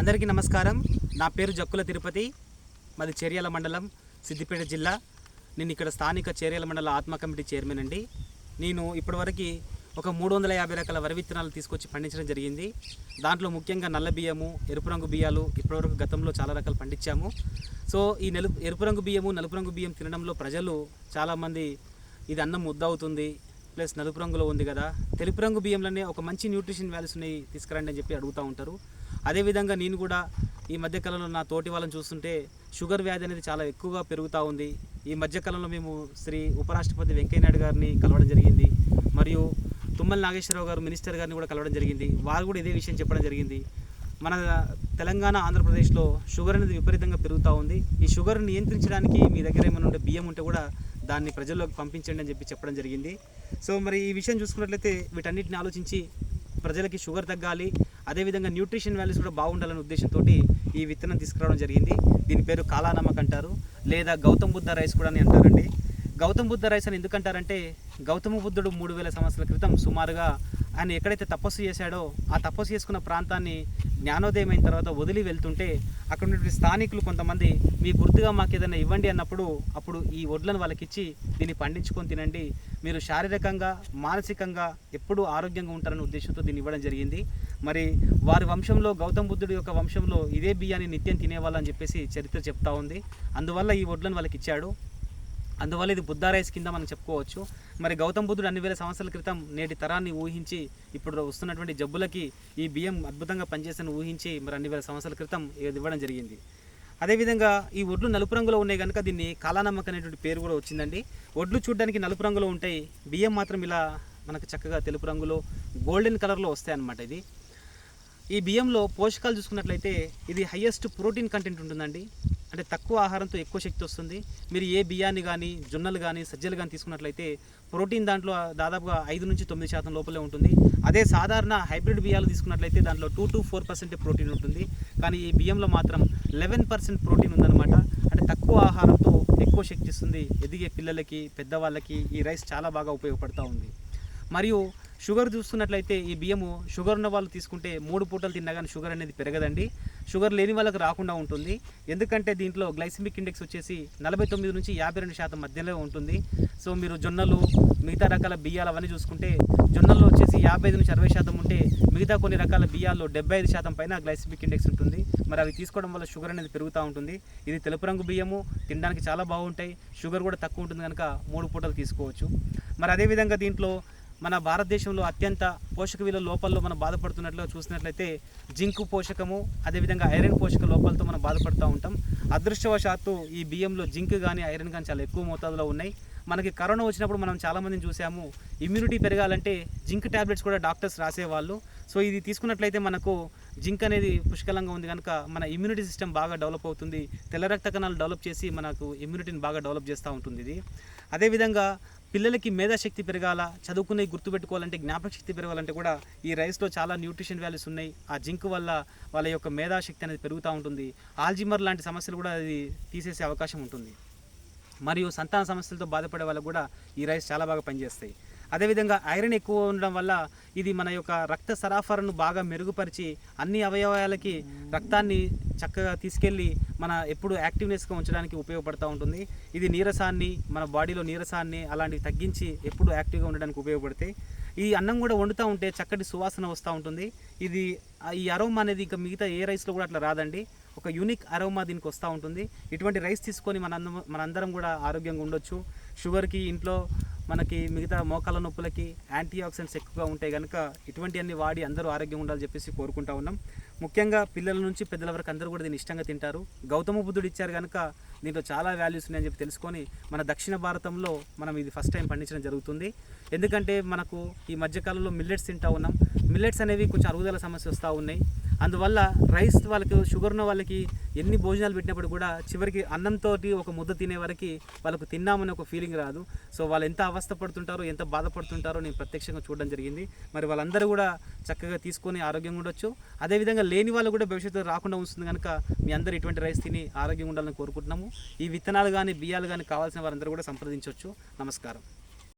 అందరికీ నమస్కారం. నా పేరు జక్కుల తిరుపతి మాది చేర్యాల మండలం సిద్దిపేట జిల్లా. నేను ఇక్కడ స్థానిక చేర్యాల మండల ఆత్మ కమిటీ చైర్మన్ అండి. నేను ఇప్పటివరకు ఒక మూడు వందల యాభై రకాల వరి విత్తనాలు తీసుకొచ్చి పండించడం జరిగింది. దాంట్లో ముఖ్యంగా నల్ల బియ్యము ఎరుపు రంగు బియ్యాలు ఇప్పటివరకు గతంలో చాలా రకాలు పండించాము. సో ఈ నలుపు ఎరుపు రంగు బియ్యము నలుపు రంగు బియ్యం తినడంలో ప్రజలు చాలామంది ఇది అన్నం ముద్దవుతుంది ప్లస్ నలుపు రంగులో ఉంది కదా. తెలుపు రంగు బియ్యంలోనే ఒక మంచి న్యూట్రిషన్ వాల్యూస్ ఉన్నాయి తీసుకురండి అని చెప్పి అడుగుతూ ఉంటారు. అదేవిధంగా నేను కూడా ఈ మధ్యకాలంలో నా తోటి వాళ్ళని చూస్తుంటే షుగర్ వ్యాధి అనేది చాలా ఎక్కువగా పెరుగుతూ ఉంది. ఈ మధ్యకాలంలో మేము శ్రీ ఉపరాష్ట్రపతి వెంకయ్యనాయుడు గారిని కలవడం జరిగింది. మరియు తుమ్మల నాగేశ్వరరావు గారు మినిస్టర్ గారిని కూడా కలవడం జరిగింది. వారు కూడా ఇదే విషయం చెప్పడం జరిగింది. మన తెలంగాణ ఆంధ్రప్రదేశ్లో షుగర్ అనేది విపరీతంగా పెరుగుతూ ఉంది. ఈ షుగర్ నియంత్రించడానికి మీ దగ్గర ఏమైనా ఉంటే బియ్యం ఉంటే కూడా దాన్ని ప్రజల్లోకి పంపించండి అని చెప్పి చెప్పడం జరిగింది. సో మరి ఈ విషయం చూసుకున్నట్లయితే వీటన్నిటిని ఆలోచించి ప్రజలకి షుగర్ తగ్గాలి అదేవిధంగా న్యూట్రిషన్ వాల్యూస్ కూడా బాగుండాలనే ఉద్దేశంతో ఈ విత్తనం తీసుకురావడం జరిగింది. దీని పేరు కాలానమక్ అంటారు లేదా గౌతమ్ బుద్ధ రైస్ కూడా అని అంటారండి. గౌతమ్ బుద్ధ రైస్ అని ఎందుకంటారంటే గౌతమ బుద్ధుడు మూడు వేల సంవత్సరాల క్రితం సుమారుగా ఆయన ఎక్కడైతే తపస్సు చేశాడో ఆ తపస్సు చేసుకున్న ప్రాంతాన్ని జ్ఞానోదయం అయిన తర్వాత వదిలి వెళ్తుంటే అక్కడ ఉన్నటువంటి స్థానికులు కొంతమంది మీ గుర్తుగా మాకు ఏదైనా ఇవ్వండి అన్నప్పుడు అప్పుడు ఈ వడ్లను వాళ్ళకి ఇచ్చి దీన్ని పండించుకొని తినండి. మీరు శారీరకంగా మానసికంగా ఎప్పుడూ ఆరోగ్యంగా ఉంటారనే ఉద్దేశంతో దీన్ని ఇవ్వడం జరిగింది. మరి వారి వంశంలో గౌతమ్ బుద్ధుడి యొక్క వంశంలో ఇదే బియ్యాన్ని నిత్యం తినేవాళ్ళని చెప్పేసి చరిత్ర చెప్తా ఉంది. అందువల్ల ఈ వడ్లను వాళ్ళకి ఇచ్చాడు అందువల్ల ఇది బుద్ధ రైస్ కింద మనం చెప్పుకోవచ్చు. మరి గౌతమ్ బుద్ధుడు అన్ని వేల సంవత్సరాల క్రితం నేటి తరాన్ని ఊహించి ఇప్పుడు వస్తున్నటువంటి జబ్బులకి ఈ బియ్యం అద్భుతంగా పనిచేసిన ఊహించి మరి అన్ని వేల సంవత్సరాల క్రితం ఇది ఇవ్వడం జరిగింది. అదేవిధంగా ఈ ఒడ్లు నలుపు రంగులో ఉన్నాయి కనుక దీన్ని కాలానమ్మక అనేటువంటి పేరు కూడా వచ్చిందండి. ఒడ్లు చూడడానికి నలుపు రంగులో ఉంటాయి. బియ్యం మాత్రం ఇలా మనకు చక్కగా తెలుపు రంగులో గోల్డెన్ కలర్లో వస్తాయన్నమాట ఇది. ఈ బియ్యంలో పోషకాలు చూసుకున్నట్లయితే ఇది హయ్యెస్ట్ ప్రోటీన్ కంటెంట్ ఉంటుందండి. అంటే తక్కువ ఆహారంతో ఎక్కువ శక్తి వస్తుంది. మీరు ఏ బియ్యాన్ని కానీ జొన్నలు కానీ సజ్జలు కానీ తీసుకున్నట్లయితే ప్రోటీన్ దాంట్లో దాదాపుగా ఐదు నుంచి తొమ్మిది శాతం లోపలే ఉంటుంది. అదే సాధారణ హైబ్రిడ్ బియ్యాలు తీసుకున్నట్లయితే దాంట్లో two to four percent protein ఉంటుంది. కానీ ఈ బియ్యంలో మాత్రం లెవెన్ పర్సెంట్ ప్రోటీన్ ఉందన్నమాట. అంటే తక్కువ ఆహారంతో ఎక్కువ శక్తి ఇస్తుంది. ఎదిగే పిల్లలకి పెద్దవాళ్ళకి ఈ రైస్ చాలా బాగా ఉపయోగపడుతూ ఉంది. మరియు షుగర్ చూస్తున్నట్లయితే ఈ బియ్యము షుగర్ ఉన్న వాళ్ళు తీసుకుంటే మూడు పూటలు తిన్నా కానీ షుగర్ అనేది పెరగదండి. షుగర్ లేని వాళ్ళకి రాకుండా ఉంటుంది. ఎందుకంటే దీంట్లో గ్లైసిమిక్ ఇండెక్స్ వచ్చేసి నలభై తొమ్మిది నుంచి యాభై రెండు శాతం మధ్యలో ఉంటుంది. సో మీరు జొన్నలు మిగతా రకాల బియ్యాలు అవన్నీ చూసుకుంటే జొన్నల్లో వచ్చేసి యాభై ఐదు నుంచి అరవై శాతం ఉంటే మిగతా కొన్ని రకాల బియ్యాల్లో డెబ్బై ఐదు శాతం పైన గ్లైసిమిక్ ఇండెక్స్ ఉంటుంది. మరి అవి తీసుకోవడం వల్ల షుగర్ అనేది పెరుగుతూ ఉంటుంది. ఇది తెలుపు రంగు బియ్యము తినడానికి చాలా బాగుంటాయి. షుగర్ కూడా తక్కువ ఉంటుంది కనుక మూడు పూటలు తీసుకోవచ్చు. మరి అదేవిధంగా దీంట్లో మన భారతదేశంలో అత్యంత పోషక విలువ లోపాల్లో మనం బాధపడుతున్నట్లు చూసినట్లయితే జింకు పోషకము అదేవిధంగా ఐరన్ పోషక లోపాలతో మనం బాధపడుతూ ఉంటాం. అదృష్టవశాత్తు ఈ బియ్యంలో జింక్ కానీ ఐరన్ కానీ చాలా ఎక్కువ మోతాదులో ఉన్నాయి. మనకి కరోనా వచ్చినప్పుడు మనం చాలామందిని చూసాము ఇమ్యూనిటీ పెరగాలంటే జింక్ ట్యాబ్లెట్స్ కూడా డాక్టర్స్ రాసేవాళ్ళు. సో ఇది తీసుకున్నట్లయితే మనకు జింక్ అనేది పుష్కలంగా ఉంది కనుక మన ఇమ్యూనిటీ సిస్టమ్ బాగా డెవలప్ అవుతుంది. తెల్ల రక్త కణాలు డెవలప్ చేసి మనకు ఇమ్యూనిటీని బాగా డెవలప్ చేస్తూ ఉంటుంది ఇది. అదేవిధంగా పిల్లలకి మేధాశక్తి పెరగాల? చదువుకునే గుర్తుపెట్టుకోవాలంటే జ్ఞాపక శక్తి పెరగాలంటే కూడా ఈ రైస్లో చాలా న్యూట్రిషన్ వాల్యూస్ ఉన్నాయి. ఆ జింక్ వల్ల వాళ్ళ యొక్క మేధాశక్తి అనేది పెరుగుతూ ఉంటుంది. ఆల్జిమర్ లాంటి సమస్యలు కూడా అది తీసేసే అవకాశం ఉంటుంది. మరియు సంతాన సమస్యలతో బాధపడే వాళ్ళకు కూడా ఈ రైస్ చాలా బాగా పనిచేస్తాయి. అదేవిధంగా ఐరన్ ఎక్కువ ఉండడం వల్ల ఇది మన యొక్క రక్త సరఫరాను బాగా మెరుగుపరిచి అన్ని అవయవాలకి రక్తాన్ని చక్కగా తీసుకెళ్ళి మన ఎప్పుడు యాక్టివ్నెస్గా ఉంచడానికి ఉపయోగపడుతూ ఉంటుంది. ఇది నీరసాన్ని మన బాడీలో నీరసాన్ని అలాంటివి తగ్గించి ఎప్పుడు యాక్టివ్గా ఉండడానికి ఉపయోగపడతాయి ఈ అన్నం కూడా వండుతూ ఉంటే చక్కటి సువాసన వస్తూ ఉంటుంది. ఇది ఈ అరోమా అనేది ఇంకా మిగతా ఏ రైస్లో కూడా అట్లా రాదండి. ఒక యూనిక్ అరోమా దీనికి వస్తూ ఉంటుంది. ఇటువంటి రైస్ తీసుకొని మన మనందరం కూడా ఆరోగ్యంగా ఉండొచ్చు. షుగర్కి ఇంట్లో మనకి మిగతా మోకాల నొప్పులకి యాంటీ ఆక్సిడెంట్స్ ఎక్కువగా ఉంటాయి కనుక ఇటువంటివన్నీ వాడి అందరూ ఆరోగ్యం ఉండాలని చెప్పేసి కోరుకుంటా ఉన్నాం. ముఖ్యంగా పిల్లల నుంచి పెద్దల వరకు అందరూ కూడా దీన్ని ఇష్టంగా తింటారు. గౌతమ బుద్ధుడు ఇచ్చారు కనుక దీంట్లో చాలా వాల్యూస్ ఉన్నాయని చెప్పి తెలుసుకొని మన దక్షిణ భారతంలో మనం ఇది ఫస్ట్ టైం పండించడం జరుగుతుంది. ఎందుకంటే మనకు ఈ మధ్యకాలంలో మిల్లెట్స్ తింటా ఉన్నాం. మిల్లెట్స్ అనేవి కొంచెం అరుగుదల సమస్య వస్తూ ఉన్నాయి. అందువల్ల రైస్ వాళ్ళకి షుగర్ ఉన్న వాళ్ళకి ఎన్ని భోజనాలు పెట్టినప్పుడు కూడా చివరికి అన్నంతో ఒక ముద్ద తినే వరకు వాళ్ళకు తిన్నామని ఒక ఫీలింగ్ రాదు. సో వాళ్ళు ఎంత అవస్థ పడుతుంటారో ఎంత బాధపడుతుంటారో నేను ప్రత్యక్షంగా చూడడం జరిగింది. మరి వాళ్ళందరూ కూడా చక్కగా తీసుకొని ఆరోగ్యంగా ఉండొచ్చు. అదేవిధంగా లేని వాళ్ళు కూడా భవిష్యత్తులో రాకుండా ఉంచుతుంది కనుక మీ అందరూ ఇటువంటి రైస్ తిని ఆరోగ్యంగా ఉండాలని కోరుకుంటున్నాము. ఈ విత్తనాలు కానీ బియ్యాలు కానీ కావాల్సిన వారందరూ కూడా సంప్రదించవచ్చు. నమస్కారం.